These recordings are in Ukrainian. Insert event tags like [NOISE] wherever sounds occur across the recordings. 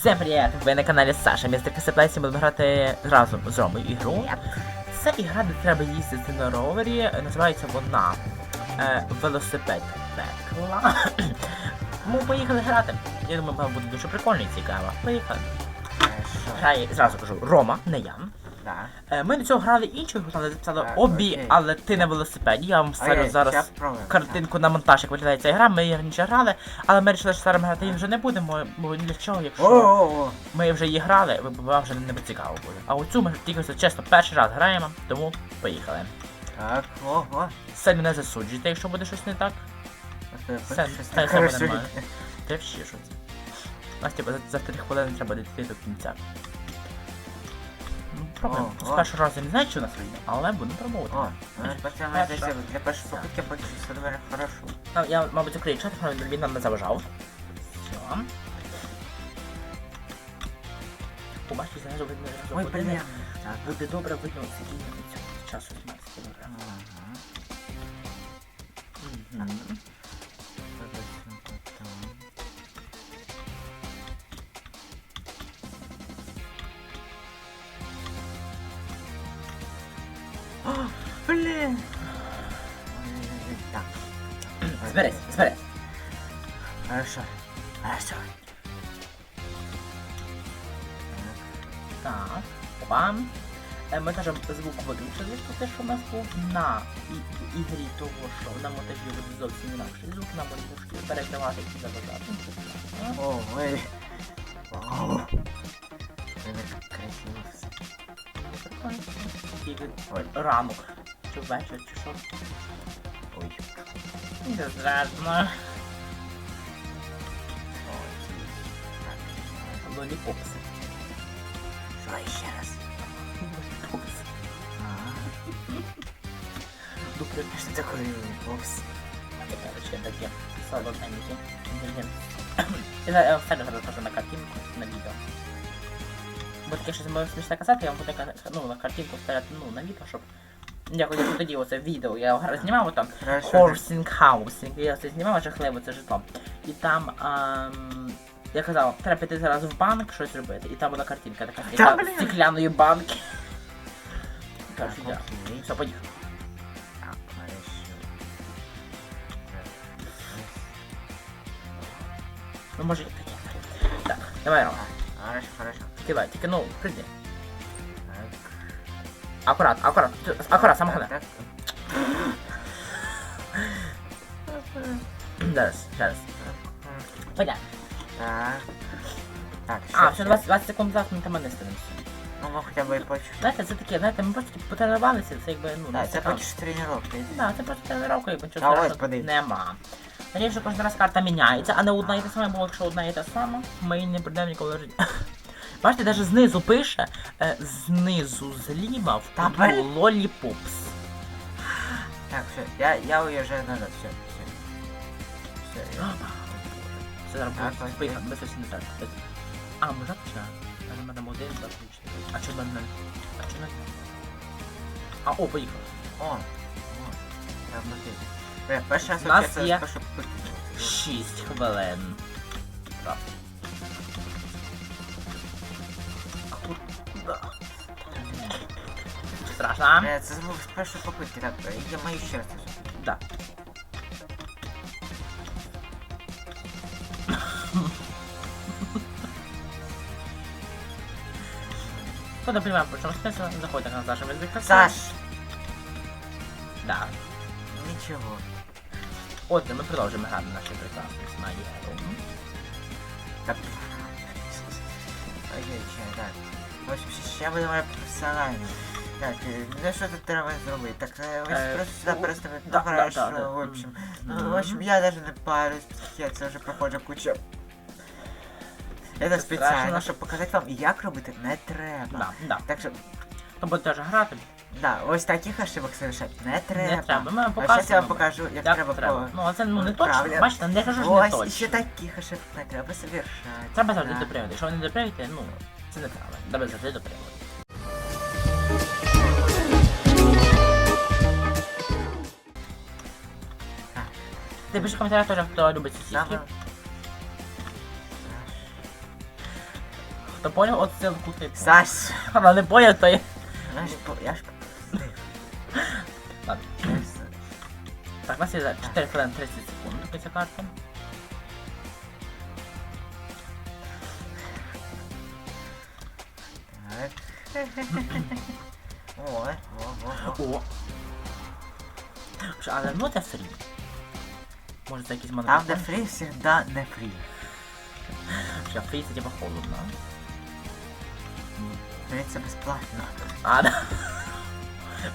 Всем привіт! Ви на каналі Саша. Містер Касеплейсі будемо грати разом з Ромою ігру. Це ігра, де треба їздити на ровері. Називається вона е, Велосипед Пекла. [CLEARS THROAT] Ми поїхали грати. Я думаю, буде дуже прикольно і цікаво. Поїхали. Грає, зразу кажу, Рома, не я. Да. Е, Ми до цього грали іншу гру, там де записали Так, обі, окей. але ти на велосипеді. Я вам ставлю зараз спробуємо. картинку на монтаж, як виглядає ця гра. Ми її раніше грали, але ми вирішили, що зараз ми грати її вже не будемо, бо ні для чого, якщо О-о-о. ми вже її грали, ви- вам вже не цікаво буде. А оцю ми тільки все чесно перший раз граємо, тому поїхали. Так, ого. Сильно не засуджуйте, якщо буде щось не так. Все, все, все буде нормально. Ти ще щось. Настя, за, за 3 хвилини треба дійти до кінця. Ну, пробуємо. О, З о. першого разу не знаю, що у нас вийде, але будемо пробувати. О, ну, пацаны, Хорошо. это для першої попытки будет все довольно хорошо. Ну, Я, мабуть, закрию чат, щоб він нам не заважав. Все. Побачите, знизу видно зразу Ой, години. блин. Так. Буде добре видно скільки на цього часу 17 добре. Ага. Так. Зберись, зберись. Хорошо. Хорошо. Так, опа. Е, Ми кажемо звук виключили, то те, що в нас був на ігрі того, що на монтажі буде зовсім інакший звук, нам буде трошки перекривати і заважати. О, ой. Вау. Блин, как красиво все. Прикольно. Ранок. Чи вечір, чи що. Ой. Так. Лоліпопси. Что еще раз? Лоліпопси. Дупли. Что такое бокс? Короче, таке солоденькі. Я останню зараз кажу на картинку, на відео. Бо таке щось може смішне казати, я вам буду ну, на картинку ставити ну, на відео, щоб... Я тоді оце відео, я гра- знімав там Хорошо. Horsing House, я це знімав жахливо, це житло. І там, ам, я казав, треба піти зараз в банк щось робити, і там була картинка така Та, блін. стекляної банки. Так, я. Все, поїхали. Ну може і таке. Так, давай, Рома, Хорошо, хорошо. кидай, тільки ну, прийди. Так. Аккурат, аккурат, аккурат, Так, так. Зараз, зараз. Понятно. Так. Так, А, все всё. 20, 20 секунд зараз ми там не станемося. Ну, хоча б і почти. Знаєте, це таке, знаєте, ми просто потренувалися, це якби, ну, Так, не це цікаво. тренування. Да, це просто тренування, А нічого ось страшного подивись. нема. Надіюсь, що кожен раз карта міняється, а не одна і та сама, бо якщо одна і та сама, ми не прийдемо ніколи в житті. Бачите, навіть знизу пише, е, знизу зліва в Та кутку блін. лоліпопс. Так, все, я, я уезжаю назад, все, все. Все, я... Зараз Так, буде окей. поїхати, без ось не так. А, може почнемо? Нажимаємо один, два, три, чотири. А чого не? А чого не? А, о, поїхали. О, о, я внутри. Бля, перший раз У нас вообще це є- попитка. Шість хвилин. Так. Да. Страшно? Бля, це звук з першої попитки, так, я маю ще раз. Да. Хто не понимає, про чому спеціально заходьте на наш язик. Саш! Да. Нічого. Отже, ми продовжуємо грати наші прекрасні смайлі. Так. Ще, так. В ще- будемо професіонально. Так, е, ну що тут треба зробити? Так, е, ось Е, просто сюди переставити. Ну, хорошо, в общем. Ну, в общем, я даже не парюсь, я це вже проходжу кучу. Це спеціально, щоб показати вам, як робити не треба. Да, да. Так що, То будете вже грати. да, ось таких ошибок совершати не треба. Не треба. Ми вам А зараз я вам покажу, як, Як треба, треба. Ну, а це ну, не точно. Правильно. Бачите, не кажу, що не Ось, точно. і ще таких ошибок не треба совершати. Треба завжди Да. доприводи. Якщо ви не допривите, ну, це не треба. Треба завжди доприводи. Так. Ти пиши в коментарях теж, хто любить сусідки. Саме... Хто поняв, от ссылку ти. Саш! Вона не поняв, то є. Я ж по... Я ж пропустив. Ладно. Я ж- Так, у нас є за 4 хвилини 30 секунд до ця карта. О, о, о, о. Але ну це фрі. Може це якийсь Там, де фрі, всегда не фрі. Що фрі це типа холодно. Фрі це безплатно. А, да.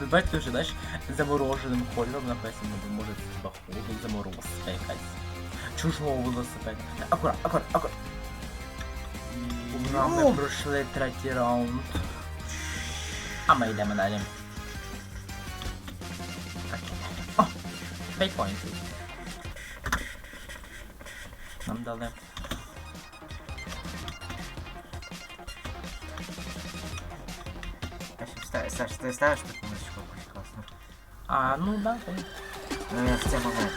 Ви бачите, що знаєш, замороженим кольором написано, бо може це типа холод, заморозка якась. Чужого велосипеда. Акурат, акурат, акурат. Ура, ми пройшли третій раунд. А ми йдемо далі. Так. О! 5 поінтів. Нам дали. Я ще встав- Саш, ти ставиш тут музичку якусь класну? А, ну да, то Ну я в цей момент.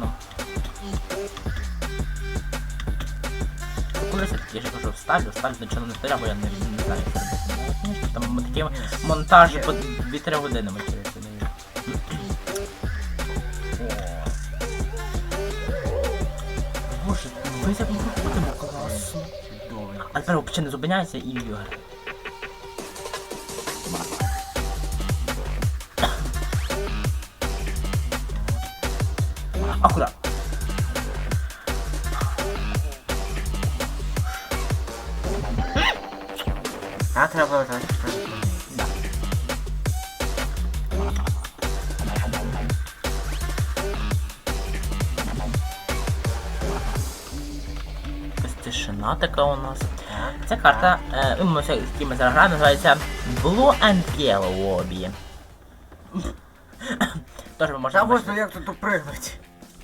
Не Колись я ж кажу, вставлю, вставлю, до чого не треба, бо я не, не знаю, що робити. Там ми такі монтажі по 2-3 години ми через це дають. Боже, ви ходимо класно. А тепер взагалі не зупиняється і Ігор. Так тишина така у нас. Ця карта, е, ну, ми з яким ми зараз граємо, називається Blue and Yellow Lobby. [COUGHS] Тож ми Та можемо... можна як тут упригнути?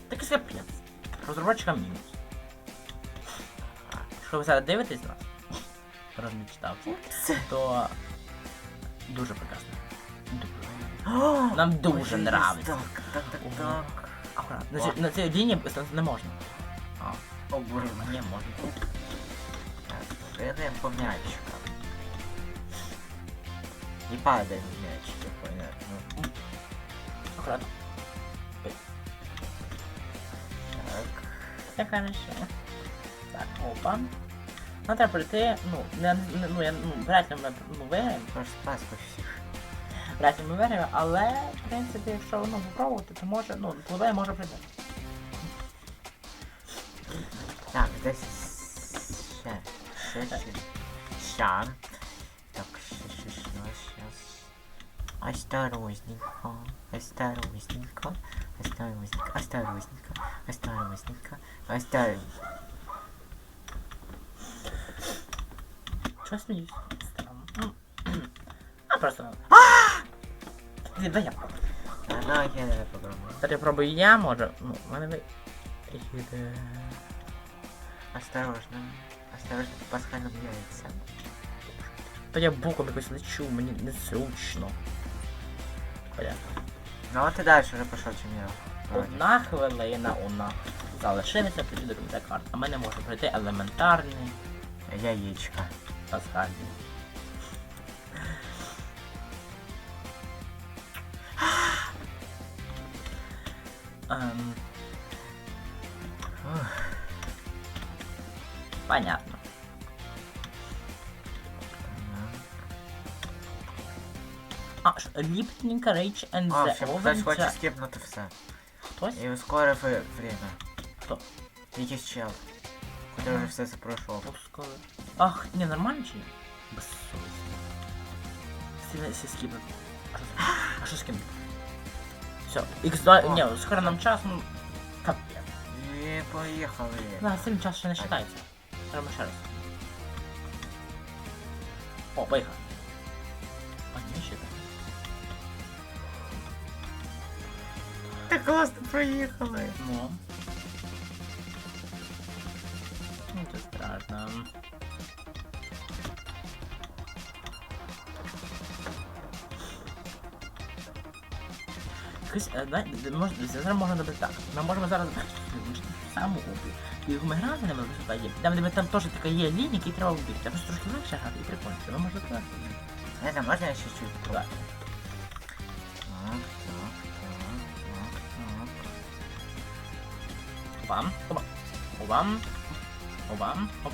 Такий капець. Розробочка мінус. Якщо ви зараз дивитесь нас, раз не читав, то дуже прекрасно. Дуже. [GASPS] Нам дуже нравиться. Так, так, так, так. Аккуратно. На, цій- на цій лінії станції не можна. А, О, боже. не можна. Так, Йдемо по м'ячикам. Не падаємо в м'ячики, понятно. Аккуратно. Так. Все хорошо. Так, опа. Нам треба прийти, ну, не, не- ну, я, ну, вряд ли ми ну, виграємо, Тож спаску всіх. вряд ли ми виграємо, але, в принципі, якщо, ну, попробувати, то може, ну, впливає, може прийти. Так, десь ще. Ще, ще. Ща. Так, ще, ще, ще, щас. Осторожненько, осторожненько, осторожненько, осторожненько, осторожненько, осторожненько. Чого сміюсь? Странно. А, просто... Ні, да я. А ну, я не попробую. Тепер пробую я, може, ну, в мене ви... Осторожно, осторожно, по пасхальному яйцям. То я боком якось лечу, мені незручно. Понятно. Ну от і далі вже пішов чим я. вроді. Одна хвилина у нас залишилася тоді до кінця карт. А ми не можемо пройти елементарний Яєчка. Пасхальний. Ем, понятно. А, Ліптненька, Рейч and О, the ще Oven. хтось хоче це- скіпнути все. Хтось? І ускорив время. Хто? Якийсь чел. Котрий вже все це пройшов. Пускай. Ах, не, нормально чи ні? Безсовісно. Сильно всі скіпнуть. А що з- А що з ким? Все, X2, О. ні, з хреном час, ну, капець. І поїхали. Да, з цим час ще не считається. Треба ще раз. О, поїхали. А, ні, ще так. Так класно проїхали. Ну. Ну, це страшно. Якось, е, знаєте, може, зараз можна добити так. Ми можемо зараз... саму убив. І ми грали на велосипеді, там де там теж така є лінія, які треба вбити. Там просто трошки легше грати і прикольно. Ви можете класти. Не знаю, можна я ще чуть? Так. Так, так, так, так, Опам, опа, опам, опам, оп.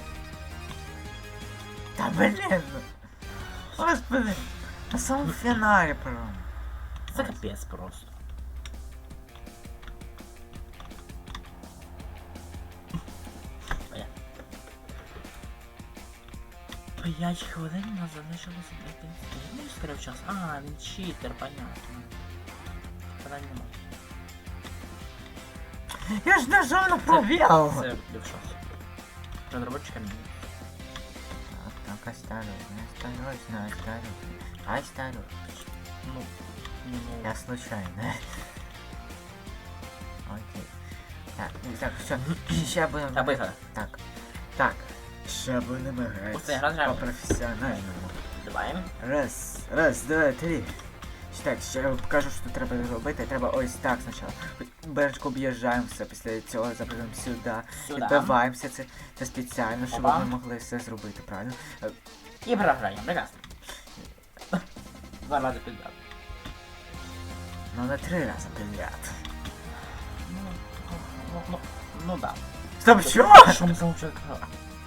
так. Та блін! Господи! На самому фіналі прям. Це капець просто. П'ять хвилин нас залишилося для кінця. Ну, скорив час. А, він читер, понятно. Тоді нема. Я ж нажав на пробіл! Це лівшос. Розробочка мені. Так, так, осторожно, осторожно, осторожно. Осторожно. Ну, не ну. Я случайно. Окей. Так, ну, так, все. Ще будемо. Так, поїхали. Так. Так. Ще будемо. Оце гра зря. По професіональному. Давай. Раз, раз, два, три. Так, ще я покажу, що треба робити. Треба ось так спочатку. Бережко об'їжджаємося, після цього запрямуємо сюди. Відбиваємося, це, це спеціально, щоб Опа. ми могли все зробити, правильно? Е, І програємо. Прекрасно. Два рази підряд. Ну не три рази підряд. Ну, ну, ну, ну да. Стоп, що? Що ми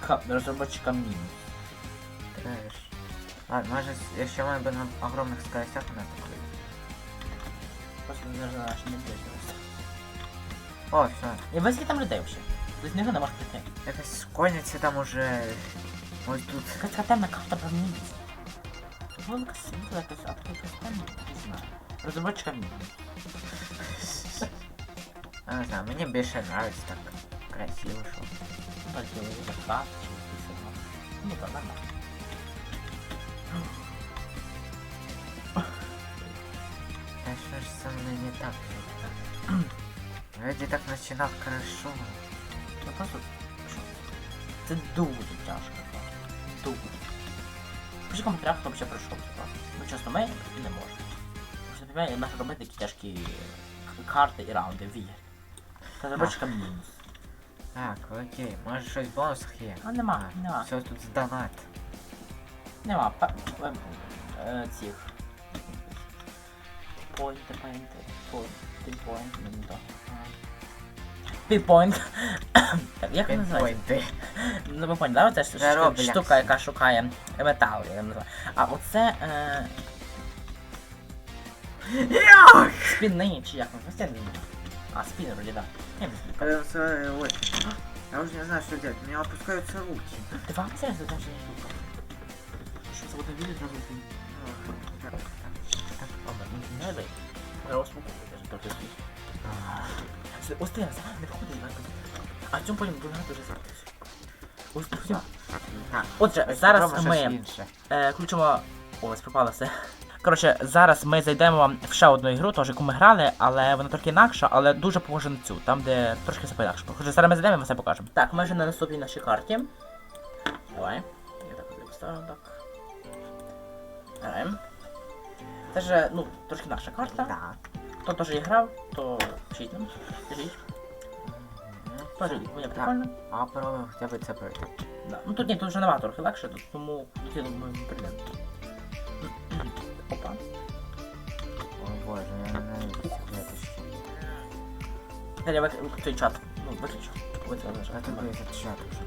замовчали? Розробочка мінус. Треш. Ладно, може, якщо ми би на огромних скоростях у нас такої. Просто не знаю, що не бачилося. О, все. І весь там людей взагалі. Без нього не можеш прийти. Якась конниця там уже. Ось тут. Якась темна карта про мінус. Тут велика світла якась, а тут якась темна, не знаю. Розробочка мінус. Я не знаю, мені більше нравиться так красиво, що. Ну, так, я вижу, так, чи якийсь. Ну, так, нормально. Та що ж со мною не так? Вроде так начинал хорошо. Ну, просто? Це дуже тяжко. просто. Дуже. Пиши в взагалі пройшов це. Ну, чесно, ми не можемо. Що, наприклад, можна робити такі тяжкі карти і раунди в ігрі. Та розробочка мінус. Так, окей, може щось в бонусах є? А нема, нема. Все тут з донат. Нема па- е, е, цих. Поінти, поінти, поінти, поінти, не то. Пінпойнт. Як це називається? Пінпойнти. Ну ви поняли, да? Оця Це штука, яка шукає метал, я називаю. А оце е, Як? спінни, чи як воно? Не. А, спін вроді, да. Э, Ой, я уже не знаю, что делать. У меня опускаются руки. Два ж даже не штука. Що це буде відео зразу? Так, так, так. Ладно, не надо. Я успокоюсь, даже трохи сліз. Ось ти, не виходить, а цьому потім дуже дуже звертайся. Ось все. Отже, зараз ми е, включимо. Ось пропало все. Коротше, зараз ми зайдемо в ще одну ігру, теж яку ми грали, але вона трохи інакша, але дуже похожа на цю, там де трошки все по-інакше. Отже, зараз ми зайдемо і ми все покажемо. Так, ми вже на наступній нашій карті. Давай. Я так от поставлю так. Граємо. Це ж, ну, трошки інакша карта. Так. Хто теж і грав, то пишіть нам. Пишіть. Теж буде прикольно. А попробуем хотя бы це пройти. Да. Ну тут ні, тут вже набагато трохи легше, тут, тому до цього ми прийдемо. Далі вик... той чат. Ну, виключу. Лежить. А тут є чат уже.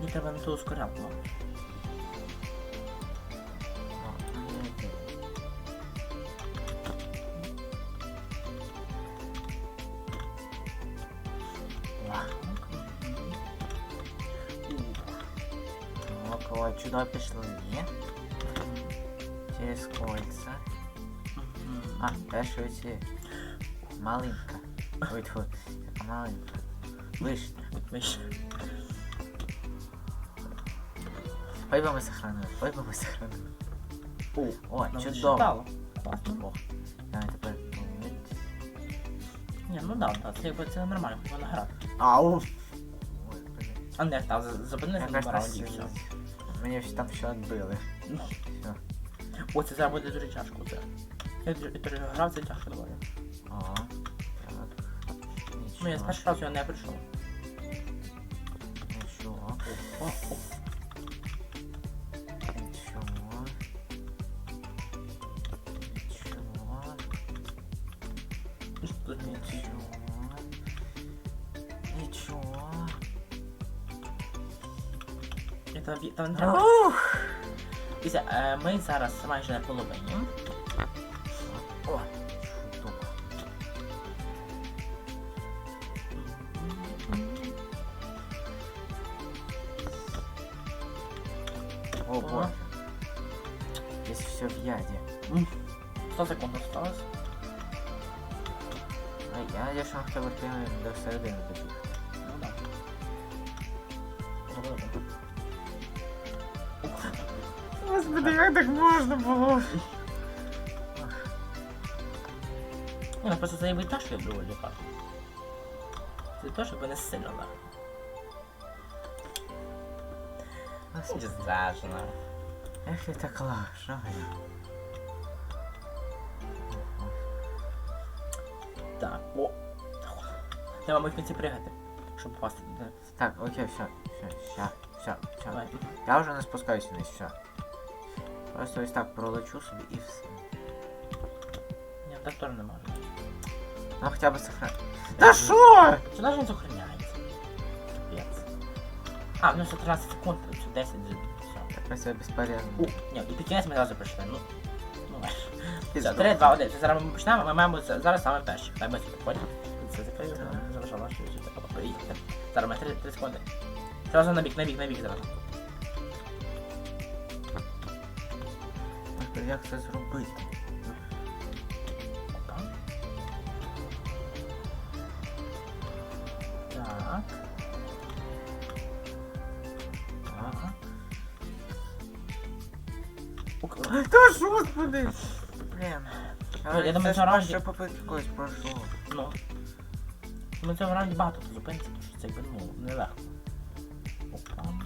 Мені треба на ту ускорялку. О, чудо пішло, А, оці. Малинка. Ой, тьфу, яка маленька. Вишня. Ще. Ой, би ми сохранили, ой, би ми сохранили. О, О, чудово. Класно. О, давай тепер. Ні, ну да, да, це якби це нормально, можна грати. Ау! Ой, блін. А не, там зупинилися на Якась. Мені ж там все відбили. Ну. Все. О, це зараз буде дуже тяжко, це. Я я теж грав, це тяжко доволі. Так. Ну, я з першого разу я не прийшов. Нічого. О, о. Нічого. Нічого. Тут нічого. Нічого. Нічого. Я там, ві- там. Ух! Дивіться, е, ми зараз майже на половині. Господи, як так можна було? Ну просто заявить теж люблю лікар. Це теж якби не сильно да. Нічого страшного. Як я так лажаю? Так, о. Треба ми в кінці пригати, щоб попасти туди. Так, окей, все, все, все, все, все. Давай. Я вже не спускаюся вниз, все. Просто ось так пролечу собі і все. Ні, так теж не можна. Ну хоча б сохран. Та що? Сюди ж він сохраняється. Капець. А, ну це 13 секунд, це 10, все. Так це безполезно. У, ні, і під кінець ми одразу прийшли, ну. Ну, [LAUGHS] все, 3, 2, 1. Зараз ми почнемо, ми маємо це- зараз саме перші. Дай ми сюди, потім. Це закрию, Так. залишав поїхати. Зараз ми 3, 3 секунди. Зразу на бік, на бік, на бік зараз. Як це зробити? Так. Ага. Ук- Та ж, господи! Блін. Ну, я думаю, це раунді- перша попитка когось пройшло. Ну. Ми в цьому багато зупиниться, тому що це ну, нелегко. Опа.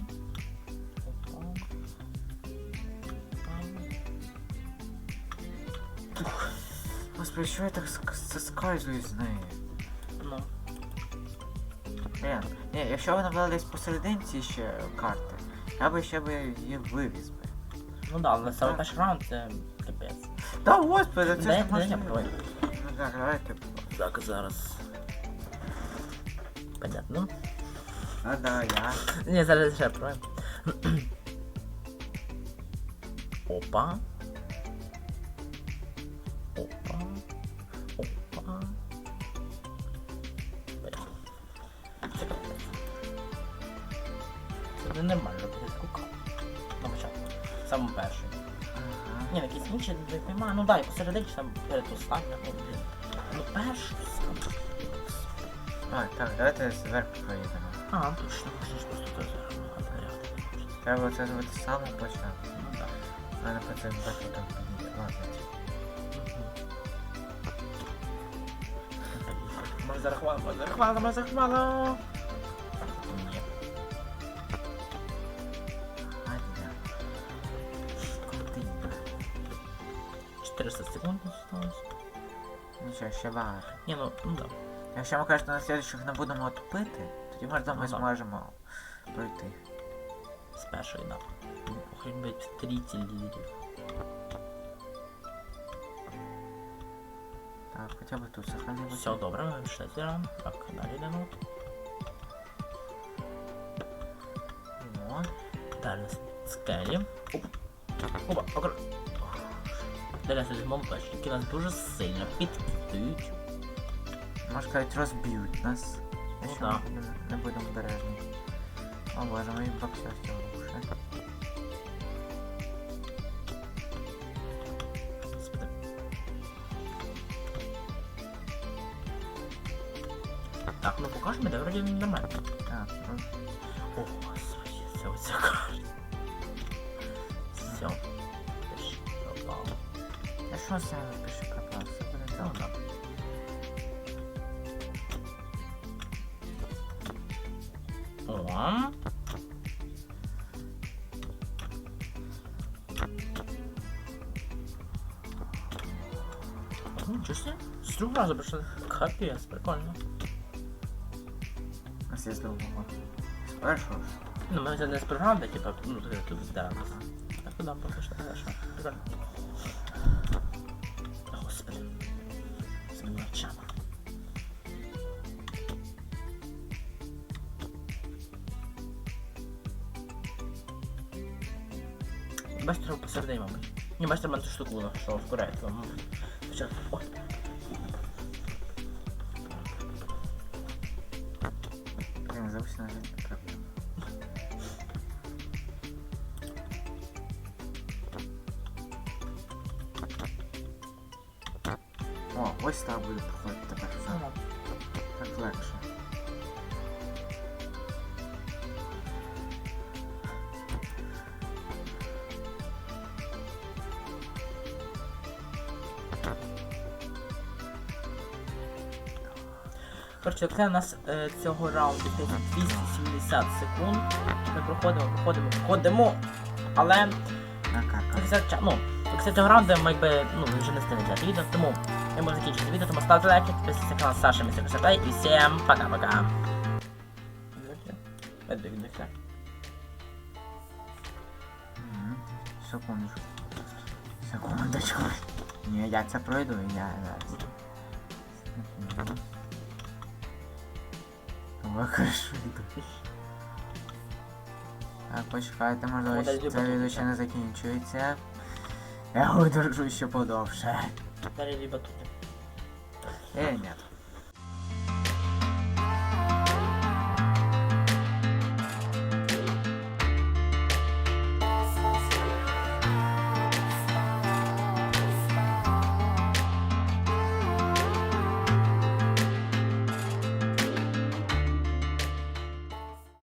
Господи, що я так соскальзую з неї? Ну. Блін. Ні, якщо вона була десь посерединці ще карти, я би ще би її вивіз би. Ну да, але саме перший раунд це капець. Та господи, це Дай- ж дай можна. я попробую. Ну так, давайте. Так, зараз. Понятно. А да, я. Ні, зараз ще пробуємо. Опа. Саме перший. Ага. Ні, якісь інші не поймаю. Ну да, і посередині там перед останнім, ну першу саме. А, так, давайте зверху поїдемо. А, точно, можна ж просто це зараз. Треба це зробити самого початку. Ну да. У мене по цим так там підійде. Ладно. Ми зарахували, ми 400 секунд осталось. Нічого, ще багато. Ні, ну, ну да. Якщо ми кажете, на слідчих не будемо тупити, тоді можливо ми Ну, да. зможемо пройти. З першої, да. Хоч би 30 лідерів. Так, хоча б тут сохранилося. Все добре, ми раунд. Так, далі йдемо. О, Далі скелі. Оп. Опа, окр... Сидимо бачиш, які нас дуже сильно підкидують. можна сказати, розб'ють нас. Якщо да. ми не- не будемо обережні. О боже, мої боксерські ловушки. Господи. Так, ну покажемо, де вроді нормально. Так, ну, О, господи, це оця карта. Що це пише пропав? Все буде Ну, добре. да. О. О, Нічого себе. другого разу прийшли. Капець, прикольно. У нас є з другого. З першого ж. Ну, ми це не з програми, типа, ну, тут тут здавалося. Так туди поки що хорошо. Прикольно. Господи. З моїми очами. Бачите, посередині, мабуть. Ні, бачите, в мене ту штуку що в Кореї, то, ось так буде проходити тепер все. Так легше. Коротше, це у нас е, цього раунду 270 секунд. Ми проходимо, проходимо, проходимо. Але ну, кінця цього раунду ми якби, ну, вже не взяти відео, тому ми можемо закінчити відео, тому ставте лайки, підписуйтесь на канал Саша Містер Косаплей і всім пока-пока. Віддихся. Мгм. Секундочку. Секундочку. Ні, я це пройду, я зараз. Мгм. Ой, хорошо йду. Так, почекайте, О, можливо, дай це любов. відео ще не закінчується. Я удержу ще подовше. Далі либо тут. Е, нет.